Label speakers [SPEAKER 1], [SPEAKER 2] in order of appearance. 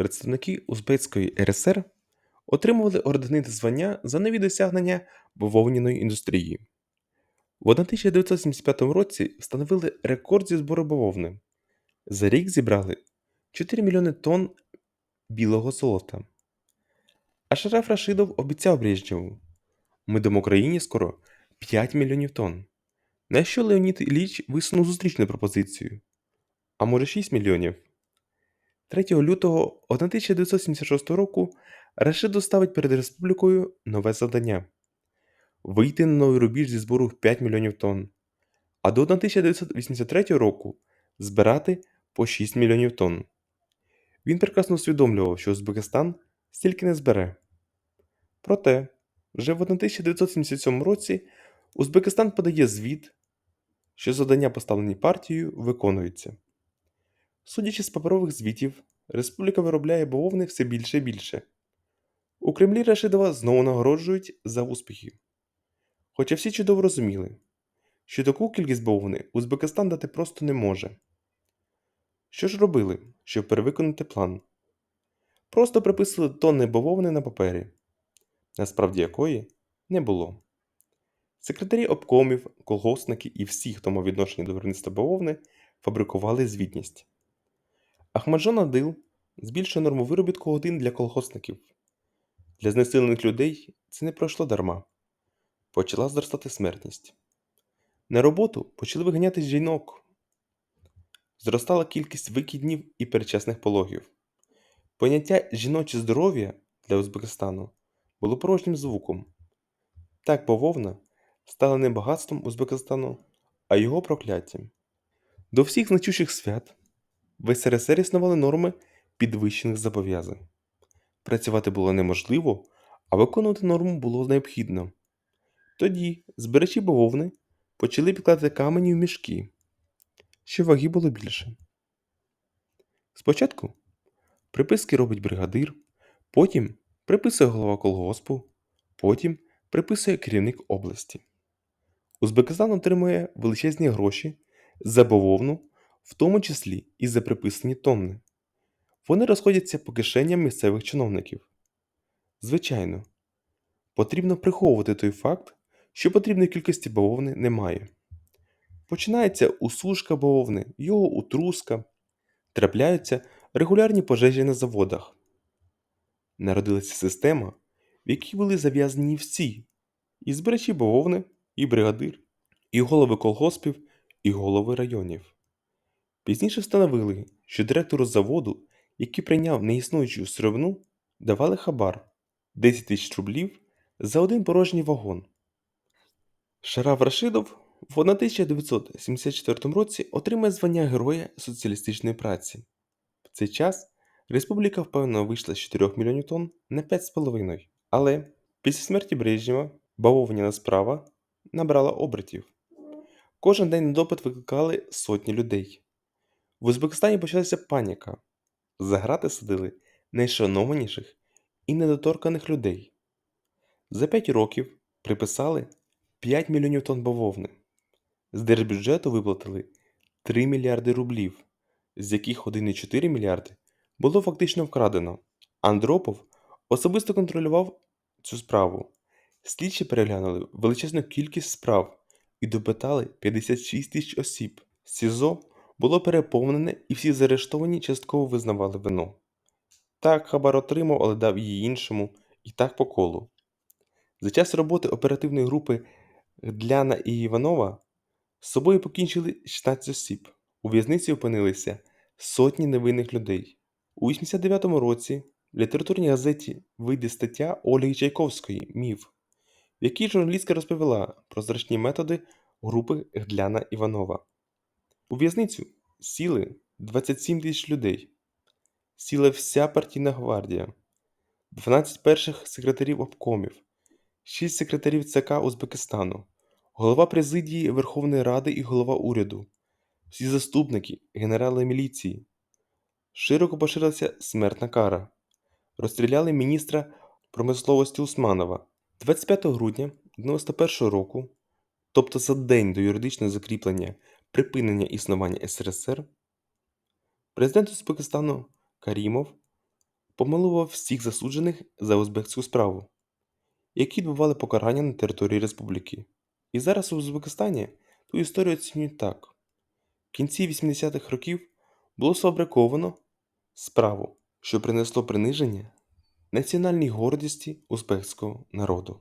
[SPEAKER 1] представники Узбецької РСР отримували ордени та звання за нові досягнення бавовняної індустрії. В 1975 році встановили рекорд зі збору бавовни. За рік зібрали 4 мільйони тонн білого золота. А Шараф Рашидов обіцяв Брежнєву ми дамо країні скоро 5 мільйонів тонн. На що Леонід Ілліч висунув зустрічну пропозицію? А може 6 мільйонів? 3 лютого 1976 року Рашидов ставить перед республікою нове завдання вийти на новий рубіж зі збору в 5 мільйонів тонн, а до 1983 року збирати по 6 мільйонів тонн. Він прекрасно усвідомлював, що Узбекистан стільки не збере. Проте, вже в 1977 році Узбекистан подає звіт, що завдання, поставлені партією, виконуються. Судячи з паперових звітів, республіка виробляє бавовни все більше і більше. У Кремлі Рашидова знову нагороджують за успіхи. Хоча всі чудово розуміли, що таку кількість бавовни Узбекистан дати просто не може. Що ж робили, щоб перевиконати план? Просто приписували тонни бавовни на папері, насправді якої не було. Секретарі обкомів, колгоспники і всі, хто мав відношення до виробництва бавовни, фабрикували звітність. Ахмаджон Адил збільшує норму виробітку годин для колгоспників. Для знесилених людей це не пройшло дарма. Почала зростати смертність. На роботу почали виганяти жінок. Зростала кількість викиднів і передчасних пологів. Поняття жіноче здоров'я для Узбекистану було порожнім звуком. Так бавовна стала не багатством Узбекистану, а його прокляттям. До всіх значущих свят в СРСР існували норми підвищених зобов'язань. Працювати було неможливо, а виконувати норму було необхідно. Тоді збирачі бавовни почали підкладати камені в мішки, щоб ваги було більше. Спочатку приписки робить бригадир, потім приписує голова колгоспу, потім приписує керівник області. Узбекистан отримує величезні гроші за бавовну, в тому числі і за приписані тонни. Вони розходяться по кишеням місцевих чиновників. Звичайно, потрібно приховувати той факт, що потрібної кількості бавовни немає. Починається усушка бавовни, його утруска, трапляються регулярні пожежі на заводах. Народилася система, в якій були зав'язані всі і збирачі бавовни, і бригадир, і голови колгоспів, і голови районів. Пізніше встановили, що директору заводу, який прийняв неіснуючу сировину, давали хабар 10 тисяч рублів за один порожній вагон. Шараф Рашидов в 1974 році отримає звання Героя соціалістичної праці. В цей час республіка впевнено вийшла з 4 мільйонів тонн на 5,5, але після смерті Брежнєва бавовняна справа набрала обертів. Кожен день на допит викликали сотні людей. В Узбекистані почалася паніка. За грати садили найшанованіших і недоторканих людей. За 5 років приписали 5 мільйонів тонн бавовни. З держбюджету виплатили 3 мільярди рублів, з яких 1,4 мільярди було фактично вкрадено. Андропов особисто контролював цю справу. Слідчі переглянули величезну кількість справ і допитали 56 тисяч осіб. СІЗО було переповнене і всі заарештовані частково визнавали вину. Так хабар отримав, але дав її іншому, і так по колу. За час роботи оперативної групи Гдляна і Іванова з собою покінчили 16 осіб. У в'язниці опинилися сотні невинних людей. У 89-му році в літературній газеті вийде стаття Ольги Чайковської Міф, в якій журналістка розповіла про страшні методи групи Гдляна Іванова. У в'язницю сіли 27 тисяч людей, сіла вся партійна гвардія, 12 перших секретарів обкомів, 6 секретарів ЦК Узбекистану, голова президії Верховної Ради і голова уряду, всі заступники, генерали міліції. Широко поширилася смертна кара. Розстріляли міністра промисловості Усманова. 25 грудня 91 року, тобто за день до юридичного закріплення припинення існування СРСР, президент Узбекистану Карімов помилував всіх засуджених за узбекську справу, які відбували покарання на території республіки. І зараз у Узбекистані ту історію оцінюють так: в кінці 80-х років було сфабриковано справу, що принесло приниження національній гордості узбекського народу.